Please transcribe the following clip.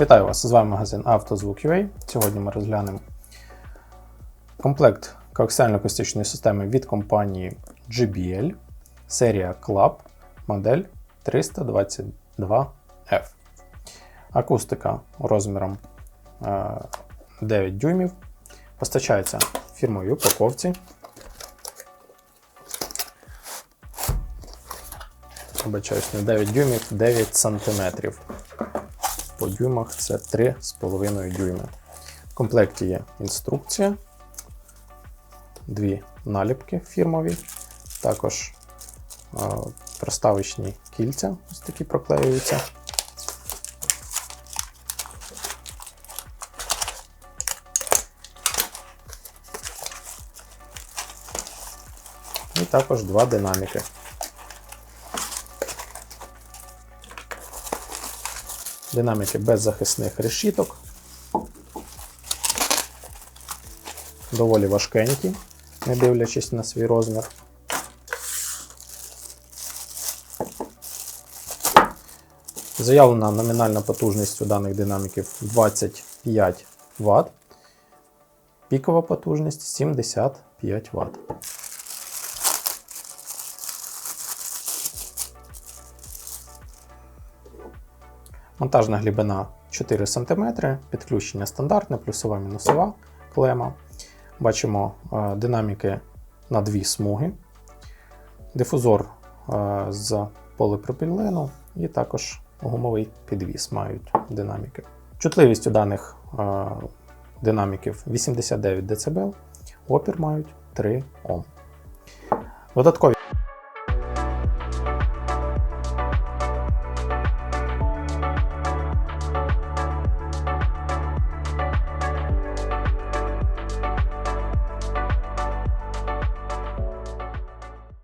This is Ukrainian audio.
Вітаю вас! З вами магазин «Автозвук.UA». Сьогодні ми розглянемо комплект коаксіально-акустичної системи від компанії JBL, серія Club, модель 322F. Акустика розміром е, 9 дюймів. Постачається в фірмовій упаковці. Вибачаюсь, не 9 дюймів, 9 сантиметрів. По дюймах це 3,5 дюйми. В комплекті є інструкція, дві наліпки фірмові, також е, проставочні кільця, ось такі проклеюються. І також два динаміки. Динаміки без захисних решіток. Доволі важкенькі, не дивлячись на свій розмір. Заявлена номінальна потужність у даних динаміків 25 Вт. Пікова потужність 75 Вт. Монтажна глибина 4 см, підключення стандартне, плюсова мінусова клема. Бачимо е, динаміки на дві смуги, дифузор е, з поліпропілену і також гумовий підвіс мають динаміки. Чутливість у даних е, динаміків 89 дБ, опір мають 3 Ом. Додаткові